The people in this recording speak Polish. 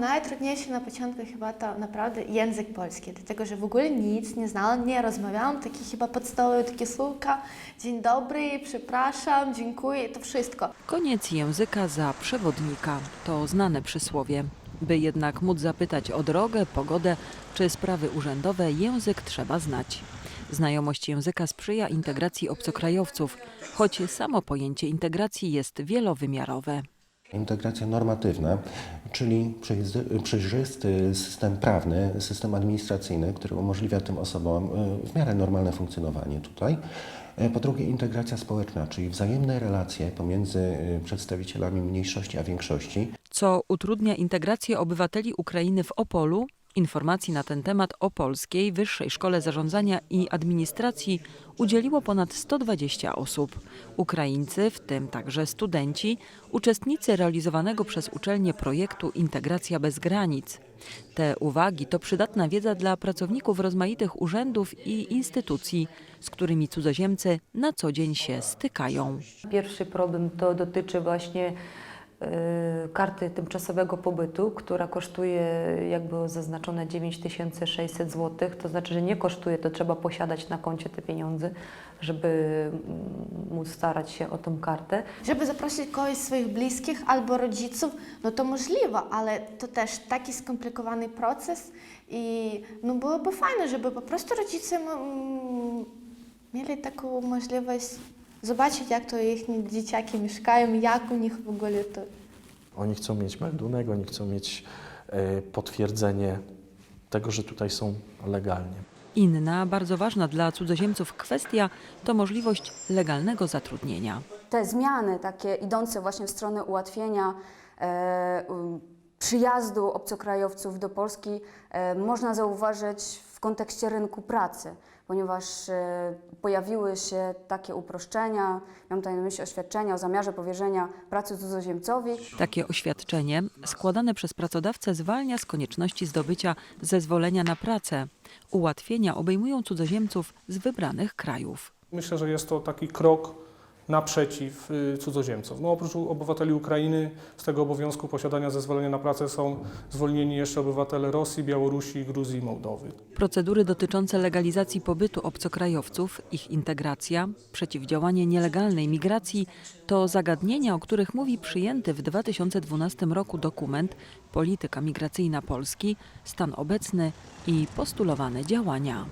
Najtrudniejsze na początku chyba to naprawdę język polski, dlatego że w ogóle nic nie znałam, nie rozmawiałam, takie chyba podstawowe takie słówka, dzień dobry, przepraszam, dziękuję to wszystko. Koniec języka za przewodnika to znane przysłowie. By jednak móc zapytać o drogę, pogodę czy sprawy urzędowe, język trzeba znać. Znajomość języka sprzyja integracji obcokrajowców, choć samo pojęcie integracji jest wielowymiarowe. Integracja normatywna, czyli przejrzy- przejrzysty system prawny, system administracyjny, który umożliwia tym osobom y, w miarę normalne funkcjonowanie tutaj. Y, Po drugie, integracja społeczna, czyli wzajemne relacje pomiędzy y, przedstawicielami mniejszości a większości. co utrudnia integrację obywateli Ukrainy w Opolu. Informacji na ten temat o Polskiej Wyższej Szkole Zarządzania i Administracji udzieliło ponad 120 osób. Ukraińcy, w tym także studenci, uczestnicy realizowanego przez uczelnię projektu Integracja bez granic. Te uwagi to przydatna wiedza dla pracowników rozmaitych urzędów i instytucji, z którymi cudzoziemcy na co dzień się stykają. Pierwszy problem to dotyczy właśnie karty tymczasowego pobytu, która kosztuje, jak było zaznaczone, 9600 zł. To znaczy, że nie kosztuje, to trzeba posiadać na koncie te pieniądze, żeby mm, móc starać się o tą kartę. Żeby zaprosić kogoś z swoich bliskich albo rodziców, no to możliwe, ale to też taki skomplikowany proces i no byłoby fajne, żeby po prostu rodzice mm, mieli taką możliwość zobaczyć, jak to ich dzieciaki mieszkają, jak u nich w ogóle to Oni chcą mieć meldunek, oni chcą mieć e, potwierdzenie tego, że tutaj są legalnie. Inna, bardzo ważna dla cudzoziemców kwestia to możliwość legalnego zatrudnienia. te zmiany takie idące właśnie w stronę ułatwienia e, przyjazdu obcokrajowców do Polski e, można zauważyć w kontekście rynku pracy, ponieważ e, pojawiły się takie uproszczenia, mam tutaj na myśli oświadczenia o zamiarze powierzenia pracy cudzoziemcowi. Takie oświadczenie składane przez pracodawcę zwalnia z konieczności zdobycia zezwolenia na pracę. Ułatwienia obejmują cudzoziemców z wybranych krajów. Myślę, że jest to taki krok naprzeciw y, cudzoziemcom. No, oprócz obywateli Ukrainy z tego obowiązku posiadania zezwolenia na pracę są zwolnieni jeszcze obywatele Rosji, Białorusi, Gruzji i Mołdowy. Procedury dotyczące legalizacji pobytu obcokrajowców, ich integracja, przeciwdziałanie nielegalnej migracji to zagadnienia, o których mówi przyjęty w 2012 roku dokument Polityka migracyjna Polski, stan obecny i postulowane działania.